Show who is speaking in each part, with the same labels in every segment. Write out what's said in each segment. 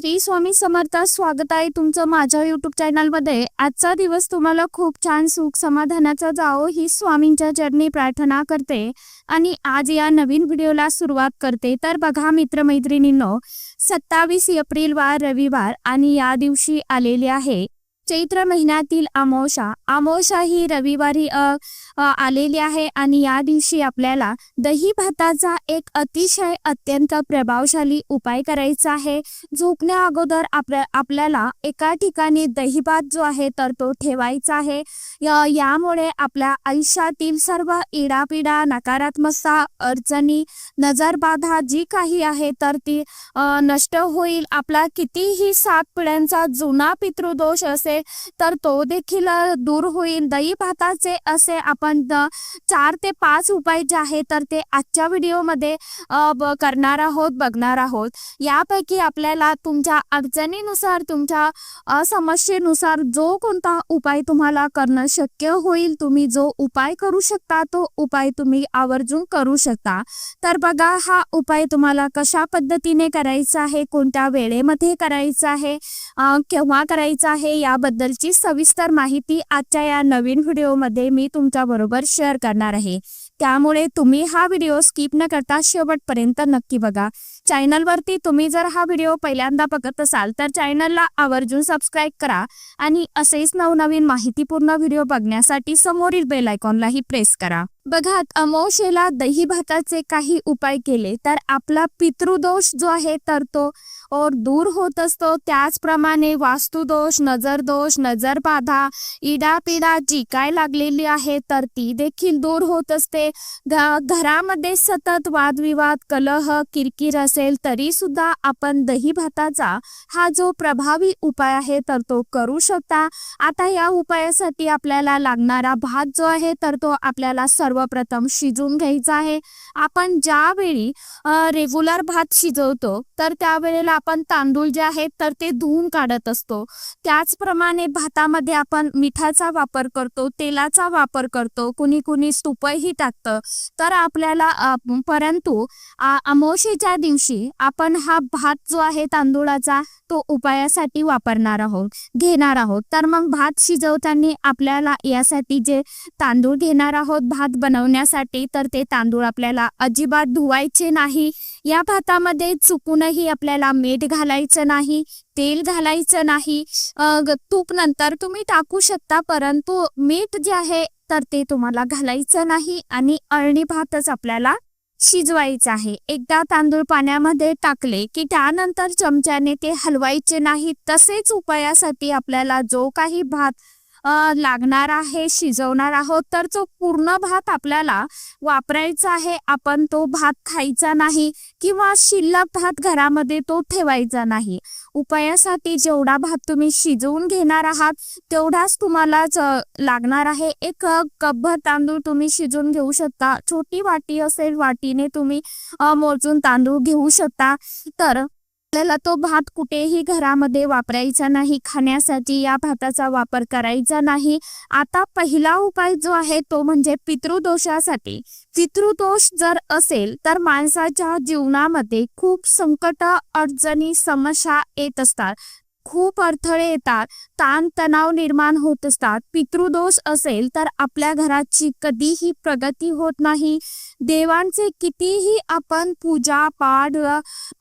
Speaker 1: श्री स्वामी समर्थ स्वागत आहे तुमचं माझ्या युट्यूब चॅनलमध्ये आजचा दिवस तुम्हाला खूप छान सुख समाधानाचा जावो ही स्वामींच्या चरणी प्रार्थना करते. आणि आज या नवीन व्हिडिओला सुरुवात करते. तर बघा मित्रमैत्रिणींनो सत्तावीस एप्रिल वार रविवार आणि या दिवशी आलेले आहे. चैत्र महिन्यातील अमावस्या. अमावस्या ही रविवारी आलेली आहे आणि या दिवशी आपल्याला दही भाताचा एक अतिशय अत्यंत प्रभावशाली उपाय करायचा आहे. झोपण्या अगोदर आपल्या आपल्याला एका ठिकाणी दहीभात जो आहे तर तो ठेवायचा आहे. यामुळे आपल्या आयुष्यातील सर्व इडापिडा नकारात्मकता अडचणी नजरबाधा जी काही आहे तर ती नष्ट होईल. आपला कितीही सात पिढ्यांचा जुना पितृदोष असेल तर तो देखील दूर होईल. दही भाताचे असे आपण चार ते पाच उपाय जे आहे तर ते आजच्या व्हिडिओमध्ये करणार आहोत बघणार आहोत. यापैकी आपल्याला तुमच्या अडचणीनुसार तुमच्या समस्येनुसार जो कोणता उपाय तुम्हाला करणं शक्य होईल तुम्ही जो उपाय करू शकता तो उपाय तुम्ही आवर्जून करू शकता. तर बघा हा उपाय तुम्हाला कशा पद्धतीने करायचा आहे कोणत्या वेळेमध्ये करायचा आहे केव्हा करायचा आहे याबद्दल याबद्दलची सविस्तर माहिती आजच्या या नवीन व्हिडिओमध्ये मी तुमच्या बरोबर शेअर करणार आहे. त्यामुळे तुम्ही हा व्हिडिओ स्किप न करता शेवटपर्यंत नक्की बघा. चॅनलवरती तुम्ही जर हा व्हिडिओ पहिल्यांदा बघत असाल तर चॅनलला आवर्जून सबस्क्राईब करा आणि असेच नवनवीन माहितीपूर्ण व्हिडिओ बघण्यासाठी समोरील बेल आयकॉनलाही प्रेस करा. बघा अमावशेला दही भाताचे काही उपाय केले तर आपला पितृदोष जो आहे तर तो और दूर होत असतो. त्याचप्रमाणे वास्तुदोष नजरदोष नजरबाधा इडापिडा जी काय लागलेली आहे तर ती देखील दूर होत असते. घरामध्ये सतत वादविवाद कलह किरकिर असेल तरी सुद्धा आपण दही भाताचा हा जो प्रभावी उपाय आहे तर तो करू शकता. आता या उपायासाठी आपल्याला लागणारा भात जो आहे तर तो आपल्याला सर्वप्रथम शिजून घ्यायचा आहे. आपण ज्यावेळी रेग्युलर भात शिजवतो तर त्यावेळेला आपण तांदूळ जे आहेत तर ते धुवून काढत असतो. त्याचप्रमाणे भातामध्ये आपण मिठाचा वापर करतो तेलाचा वापर करतो कुणी कुणी तुपही टाकतं. तर आपल्याला परंतु अमोशीच्या दिवशी आपण हा भात जो आहे तांदूळाचा तो उपायासाठी वापरणार आहोत घेणार आहोत. तर मग भात शिजवताना आपल्याला यासाठी जे तांदूळ घेणार आहोत भात बनवण्यासाठी तर ते तांदूळ आपल्याला अजिबात धुवायचे नाही. या भातामध्ये चुकूनही आपल्याला मीठ घालायचं नाही तेल घालायचं नाही. तूप नंतर तुम्ही टाकू शकता परंतु मीठ जे आहे तर ते तुम्हाला घालायचं नाही आणि अळणी भातच आपल्याला शिजवायचं आहे. एकदा तांदूळ पाण्यामध्ये टाकले की त्यानंतर चमच्याने ते हलवायचे नाही. तसेच उपायासाठी आपल्याला जो काही भात लागणार आहे शिजवणार आहोत तर जो पूर्ण भात आपल्याला वापरायचा आहे. आपण तो भात खायचा नाही किंवा शिल्लक भात घरामध्ये तो ठेवायचा नाही. उपायासाठी जेवढा भात तुम्ही शिजवून घेणार आहात तेवढाच तुम्हाला लागणार आहे. एक अ, कपभर तांदूळ तुम्ही शिजवून घेऊ शकता. छोटी वाटी असेल वाटीने तुम्ही मोजून तांदूळ घेऊ शकता. तर आपल्याला तो भात कुठेही घरामध्ये वापरायचा नाही खाण्यासाठी या भाताचा वापर करायचा नाही. आता पहिला उपाय जो आहे तो म्हणजे पितृदोषासाठी. पितृदोष जर असेल तर माणसाच्या जीवनामध्ये खूप संकट अडचणी समस्या येत असतात. खूप अडथळे येतात ताण तणाव निर्माण होत असतात पितृदोष असेल तर आपल्या घराची कधीही प्रगती होत नाही. देवांचे कितीही आपण पूजा पाठ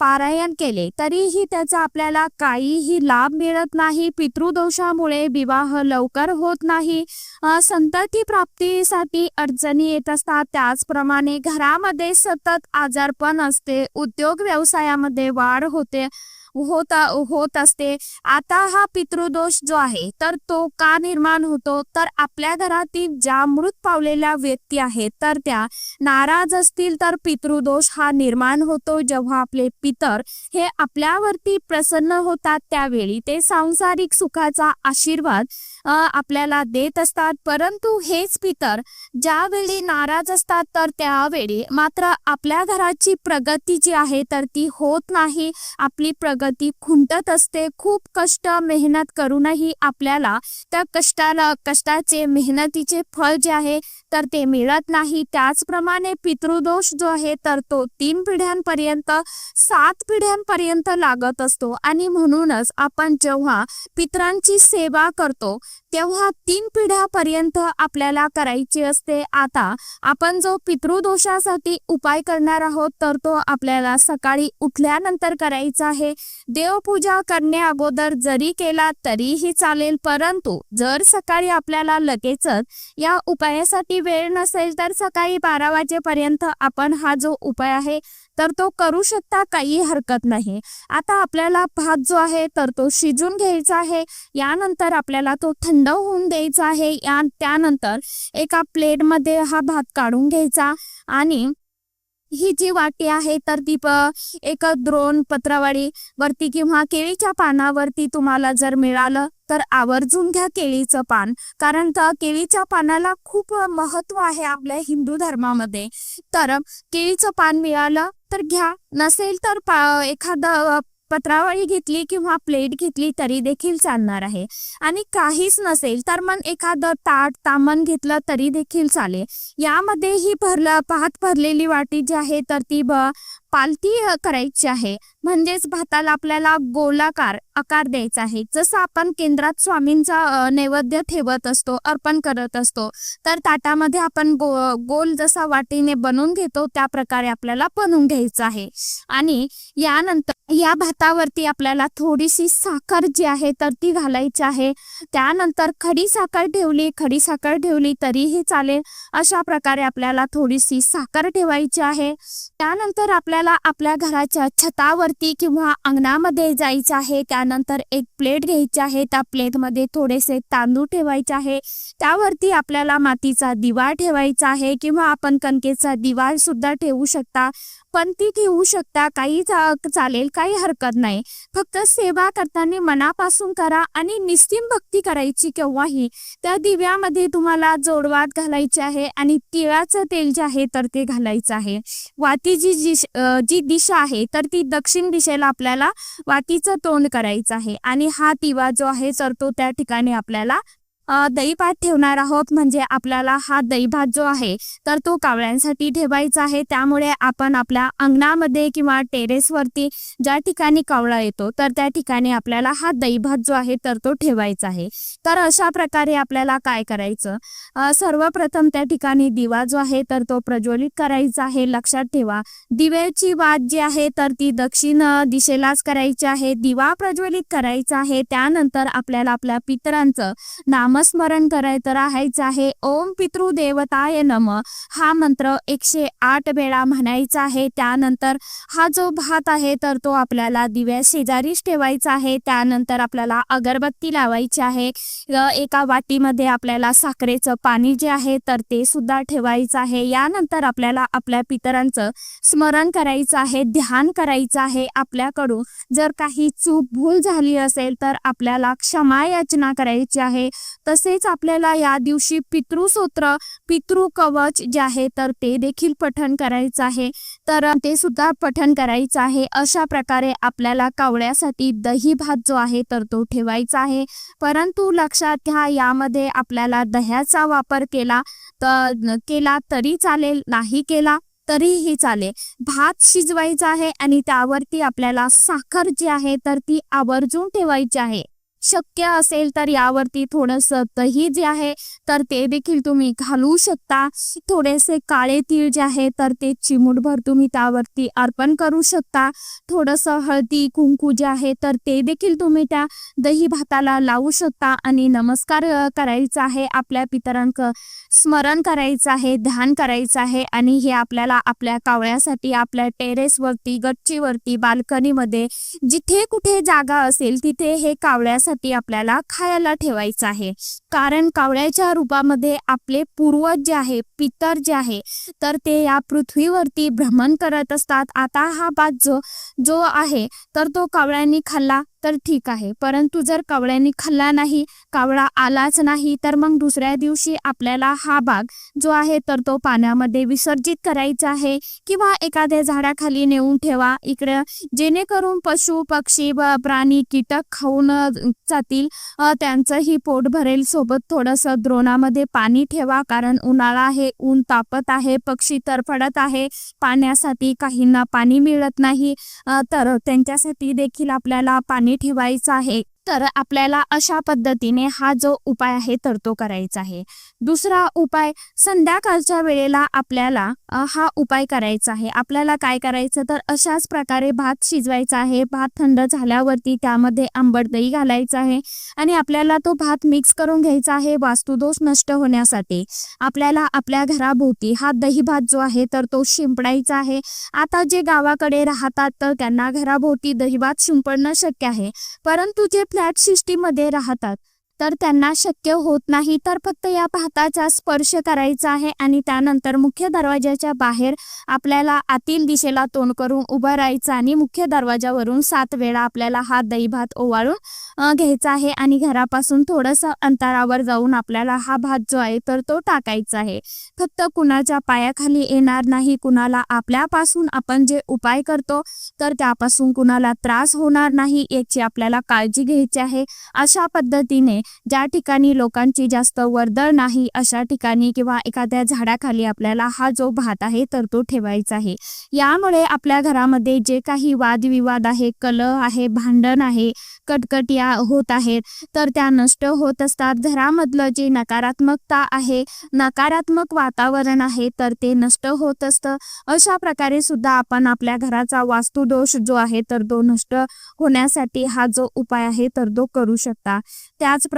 Speaker 1: पारायण केले तरीही त्याचा आपल्याला काहीही लाभ मिळत नाही. पितृदोषामुळे विवाह लवकर होत नाही. संतती प्राप्तीसाठी अडचणी येत असतात. त्याचप्रमाणे घरामध्ये सतत आजारपण असते उद्योग व्यवसायामध्ये वाढ होते होत होत असते. आता हा पितृदोष जो आहे तर तो का निर्माण होतो? तर आपल्या घरातील ज्या मृत पावलेल्या व्यक्ती आहेत तर त्या नाराज असतील तर पितृदोष हा निर्माण होतो. जेव्हा आपले पितर हे आपल्यावरती प्रसन्न होतात त्यावेळी ते सांसारिक सुखाचा आशीर्वाद आपल्याला देत असतात. परंतु हेच पितर ज्यावेळी नाराज असतात तर त्यावेळी मात्र आपल्या घराची प्रगती जी आहे तर ती होत नाही. आपली प्रगती खुंटत असते. खूप कष्ट मेहनत करूनही आपल्याला त्या कष्टाला कष्टाचे मेहनतीचे फळ जे आहे तर ते मिळत नाही. त्याचप्रमाणे पितृदोष जो आहे तर तो तीन पिढ्यांपर्यंत सात पिढ्यांपर्यंत लागत असतो. आणि म्हणूनच आपण जेव्हा पितरांची सेवा करतो तेव्हा तीन पिढ्यापर्यंत आपल्याला करायची असते. आता आपण जो पितृदोषासाठी उपाय करणार आहोत तर तो आपल्याला सकाळी उठल्यानंतर करायचा आहे. देवपूजा करणे अगोदर जरी केला तरीही चालेल परंतु जर सकाळी आपल्याला लगेचच या उपायासाठी वेळ नसेल तर सकाळी बारा वाजेपर्यंत आपण हा जो उपाय आहे तर तो करू शकता काही हरकत नाही. आता आपल्याला भात जो आहे तर तो शिजून घ्यायचा आहे. यानंतर आपल्याला तो थंड होऊन द्यायचा आहे. या त्यानंतर एका प्लेटमध्ये हा भात काढून घ्यायचा आणि ही जी वाटी आहे तर ती एक द्रोण पत्रावळी वरती किंवा केळीच्या पानावरती तुम्हाला जर मिळालं तर आवर्जून घ्या केळीचं पान. कारण तर केळीच्या पानाला खूप महत्त्व आहे आपल्या हिंदू धर्मामध्ये. तर केळीचं पान मिळालं तर घ्या. नसेल तर एखादं पत्रावळी घेतली किंवा प्लेट घेतली तरी देखील चालणार आहे. आणि काहीच नसेल तर मग एखादं ताट तामण घेतलं तरी देखील चालेल. यामध्ये ही भरलं पाहत भरलेली वाटी जी आहे तर ती ब पालती करायची आहे. म्हणजेच भाताला आपल्याला गोलाकार आकार द्यायचा आहे. जसं आपण केंद्रात स्वामींचा नैवेद्य ठेवत असतो अर्पण करत असतो तर ताटामध्ये आपण गो गोल जसा वाटीने बनवून घेतो त्या प्रकारे आपल्याला बनवून घ्यायचं आहे. आणि यानंतर या भातावरती आपल्याला थोडीशी साखर जी आहे तर ती घालायची आहे. त्यानंतर खडी साखर ठेवली खडी साखर ठेवली तरीही चालेल. अशा प्रकारे आपल्याला थोडीशी साखर ठेवायची आहे. त्यानंतर आपल्या आपल्याला आपल्या घराच्या छतावरती किंवा अंगणामध्ये जायचं आहे त्यानंतर एक प्लेट घ्यायची आहे. त्या प्लेटमध्ये थोडेसे तांदूळ ठेवायचे आहे. त्यावरती आपल्याला मातीचा दिवा ठेवायचा आहे किंवा आपण कणकेचा दिवा सुद्धा ठेवू शकता. पण ती ठेवू शकता. काही चालेल काही हरकत नाही. फक्त सेवा करताना मनापासून करा आणि निस्तीम भक्ती करायची केव्हाही. त्या दिव्यामध्ये तुम्हाला जोडवात घालायचे आहे आणि तिळाचं तेल जे आहे तर ते घालायचं आहे. वातीची जी जी दिशा आहे तर ती दक्षिण दिशेला आपल्याला वातीचं तोंड करायचं आहे. आणि हा दिवा जो आहे तर तो त्या ठिकाणी आपल्याला दहीभात ठेवणार आहोत. म्हणजे आपल्याला हा दहीभात जो आहे तर तो कावळ्यांसाठी ठेवायचा आहे. त्यामुळे आपण आपल्या अंगणामध्ये किंवा टेरेसवरती ज्या ठिकाणी कावळा येतो तर त्या ठिकाणी आपल्याला हा दहीभात जो आहे तर तो ठेवायचा आहे. तर अशा प्रकारे आपल्याला काय करायचं? सर्वप्रथम त्या ठिकाणी दिवा जो आहे तर तो प्रज्वलित करायचा आहे. लक्षात ठेवा. दिव्याची वाद जी आहे तर ती दक्षिण दिशेलाच करायची आहे. दिवा प्रज्वलित करायचा आहे. त्यानंतर आपल्याला आपल्या पितरांचं नाम नामस्मरण करायचं राहायचं आहे. ओम पितृदेवताय नम. हा मंत्र एकशे आठ वेळा म्हणायचा आहे. त्यानंतर हा जो भात आहे तर तो आपल्याला दिव्या शेजारीच ठेवायचा आहे. त्यानंतर आपल्याला अगरबत्ती लावायची आहे. एका वाटीमध्ये आपल्याला साखरेचं पाणी जे आहे तर ते सुद्धा ठेवायचं आहे. यानंतर आपल्याला आपल्या पितरांचं स्मरण करायचं आहे ध्यान करायचं आहे. आपल्याकडून जर काही चूक भूल झाली असेल तर आपल्याला क्षमा याचना करायची आहे. तसेच आपल्याला या दिवशी पितृसूत्र पितृ कवच जे आहे तर ते देखील पठण करायचं आहे. तर ते सुद्धा पठण करायचं आहे. अशा प्रकारे आपल्याला कावळ्यासाठी दही भात जो आहे तर तो ठेवायचा आहे. परंतु लक्षात घ्या यामध्ये आपल्याला दह्याचा वापर केला तर केला तरी चालेल नाही केला तरीही चालेल. भात शिजवायचा आहे आणि त्यावरती आपल्याला साखर जी आहे तर ती आवर्जून ठेवायची आहे. शक्य असेल तर यावरती थोडंसं दही जे आहे तर ते देखील तुम्ही घालू शकता. थोडेसे काळे तीळ जे आहे तर ते चिमूटभर तुम्ही त्यावरती अर्पण करू शकता. थोडंसं हळदी कुंकू जे आहे तर ते देखील तुम्ही त्या दही भाताला लावू शकता आणि नमस्कार करायचा आहे. आपल्या पितरांक स्मरण करायचं आहे ध्यान करायचं आहे आणि हे आपल्याला आपल्या कावळ्यासाठी आपल्या टेरेसवरती गच्चीवरती बाल्कनीमध्ये जिथे कुठे जागा असेल तिथे हे कावळ्यासाठी आपल्याला खायला ठेवायचं आहे. कारण कावळ्याच्या रूपामध्ये आपले पूर्वज जे आहे पितर जे आहे तर ते या पृथ्वीवरती भ्रमण करत असतात. आता हा भात जो जो आहे तर तो कावळ्यांनी खाल्ला. तर ठीक आहे. परंतु जर कावळ्यांनी खाल्ला नाही कावळा आलाच नाही तर मग दुसऱ्या दिवशी आपल्याला हा भाग जो आहे तर तो पाण्यामध्ये विसर्जित करायचा आहे. किंवा एखाद्या झाडाखाली नेऊन ठेवा. इकडे जेणेकरून पशु पक्षी प्राणी कीटक खाऊन जातील. त्यांचंही पोट भरेल. सोबत थोडंसं द्रोणामध्ये पाणी ठेवा. कारण उन्हाळा आहे ऊन तापत आहे पक्षी तरफडत आहे. पाण्यासाठी काहींना पाणी मिळत नाही. तर त्यांच्यासाठी देखील आपल्याला पाणी ठेवायचं आहे. तर आपल्याला अशा पद्धतीने हा जो उपाय आहे तर तो करायचा आहे. दुसरा उपाय संध्याकाळच्या वेळेला आपल्याला हा उपाय करायचा आहे. आपल्याला काय करायचं तर अशाच प्रकारे भात शिजवायचा आहे. भात थंड झाल्यावरती त्यामध्ये आंबट दही घालायचं आहे आणि आपल्याला तो भात मिक्स करून घ्यायचा आहे वास्तुदोष नष्ट होण्यासाठी. आपल्याला आपल्या घराभोवती हा दही भात जो आहे तर तो शिंपडायचा आहे. आता जे गावाकडे राहतात तर त्यांना घराभोवती दही भात शिंपडणं शक्य आहे. परंतु जे फ्लॅट सिस्टीममध्ये राहतात. तर त्यांना शक्य होत नाही. तर फक्त या भाताचा स्पर्श करायचा आहे आणि त्यानंतर मुख्य दरवाजाच्या बाहेर आपल्याला आतील दिशेला तोंड करून उभं राहायचं आणि मुख्य दरवाजावरून सात वेळा आपल्याला हा दही भात ओवाळून घ्यायचा आहे आणि घरापासून थोडंसं अंतरावर जाऊन आपल्याला हा भात जो आहे तर तो टाकायचा आहे. फक्त कुणाच्या पायाखाली येणार नाही कुणाला आपल्यापासून आपण जे उपाय करतो तर त्यापासून कुणाला त्रास होणार नाही याची आपल्याला काळजी घ्यायची आहे. अशा पद्धतीने ज्या ठिकाणी लोकांची जास्त वर्दळ नाही अशा ठिकाणी किंवा एखाद्या झाडाखाली आपल्याला हा जो भात आहे तर तो ठेवायचा आहे. यामुळे आपल्या घरामध्ये जे काही वादविवाद आहे कलह आहे भांडण आहे कटकटिया होत आहेत तर त्या नष्ट होत असतात. घरामधलं जे नकारात्मकता आहे नकारात्मक वातावरण आहे तर ते नष्ट होत असतं. अशा प्रकारे सुद्धा आपण आपल्या घराचा वास्तुदोष जो आहे तर तो नष्ट होण्यासाठी हा जो उपाय आहे तर तो करू शकता.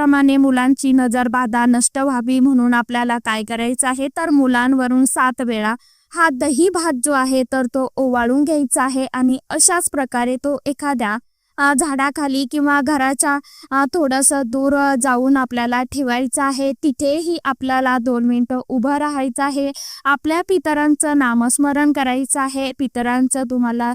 Speaker 1: त्याचप्रमाणे मुलांची नजरबाधा नष्ट व्हावी म्हणून आपल्याला काय करायचं आहे? तर मुलांवरून सात वेळा हा दही भात जो आहे तर तो ओवाळून घ्यायचा आहे आणि अशाच प्रकारे तो एखाद्या झाडाखाली किंवा घराच्या थोडंसं दूर जाऊन आपल्याला ठेवायचं आहे. तिथेही आपल्याला दोन मिनटं उभं राहायचं आहे. आपल्या पितरांचं नामस्मरण करायचं आहे. पितरांचं तुम्हाला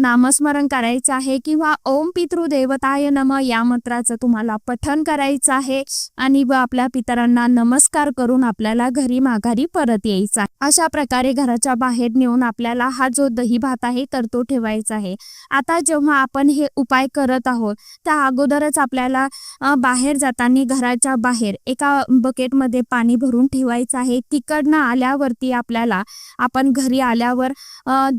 Speaker 1: नामस्मरण करायचं आहे किंवा ओम पितृदेवताय नम या मंत्राचं तुम्हाला पठन करायचं आहे आणि व आपल्या पितरांना नमस्कार करून आपल्याला घरी माघारी परत यायचं आहे. अशा प्रकारे घराच्या बाहेर नेऊन आपल्याला हा जो दही भात आहे तर तो ठेवायचा आहे. आता जेव्हा आपण हे उप उपाय करत आहोत. त्या अगोदरच आपल्याला बाहेर जाताना घराच्या बाहेर एका बकेटमध्ये पाणी भरून ठेवायचं आहे. तिकडनं आल्यावरती आपल्याला आपण घरी आल्यावर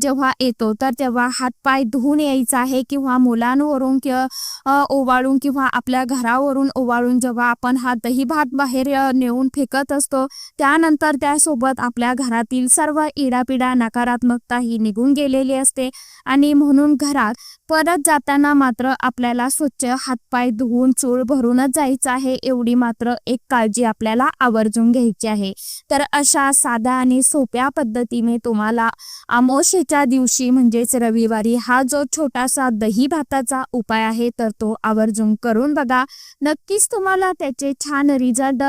Speaker 1: जेव्हा येतो तर तेव्हा हातपाय धुवून यायचा आहे किंवा मुलांवरून किंवा ओवाळून किंवा आपल्या घरावरून ओवाळून जेव्हा आपण हा दही भात बाहेर नेऊन फेकत असतो त्यानंतर त्यासोबत आपल्या घरातील सर्व इडापिडा नकारात्मकता ही निघून गेलेली असते. आणि म्हणून घरात परत जाताना मात्र आपल्याला स्वच्छ हातपाय धुवून चूळ भरूनच जायचं आहे एवढी मात्र एक काळजी आपल्याला आवर्जून घ्यायची आहे. तर अशा साध्या आणि सोप्या पद्धतीने तुम्हाला अमोशेच्या दिवशी म्हणजेच रविवारी हा जो छोटासा दही भाताचा उपाय आहे तर तो आवर्जून करून बघा. नक्कीच तुम्हाला त्याचे छान रिझल्ट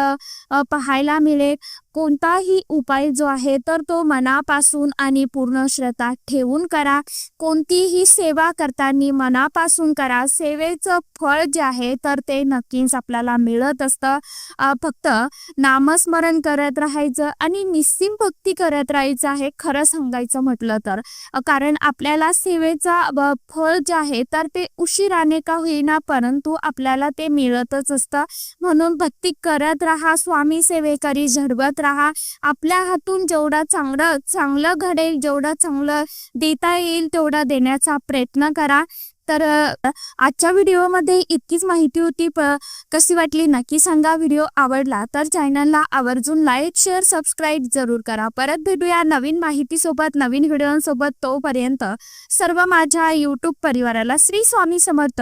Speaker 1: पाहायला मिळेल. कोणताही उपाय जो आहे तर तो मनापासून आणि पूर्ण श्रद्धा ठेवून करा. कोणतीही सेवा करताना मनापासून करा. सेवेचं फळ जे आहे तर ते नक्कीच आपल्याला मिळत असतं. फक्त नामस्मरण करत राहायचं आणि निस्सिम भक्ती करत राहायचं आहे खरं सांगायचं म्हटलं तर. कारण आपल्याला सेवेचा फळ जे आहे तर ते उशिराने का होईना परंतु आपल्याला ते मिळतच असतं. म्हणून भक्ती करत राहा. स्वामी सेवेकरी झडवत राहा. आपल्या हातून जेवढा चांगलं चांगलं घडेल जेवढं चांगलं देता येईल तेवढा देण्याचा प्रयत्न करा. तर आजच्या व्हिडिओमध्ये इतकीच माहिती होती. प कशी वाटली नक्की सांगा. व्हिडिओ आवडला तर चॅनलला आवर्जून लाईक शेअर सबस्क्राईब जरूर करा. परत भेटूया नवीन माहितीसोबत नवीन व्हिडिओंसोबत तोपर्यंत सर्व माझ्या यूट्यूब परिवाराला श्री स्वामी समर्थ.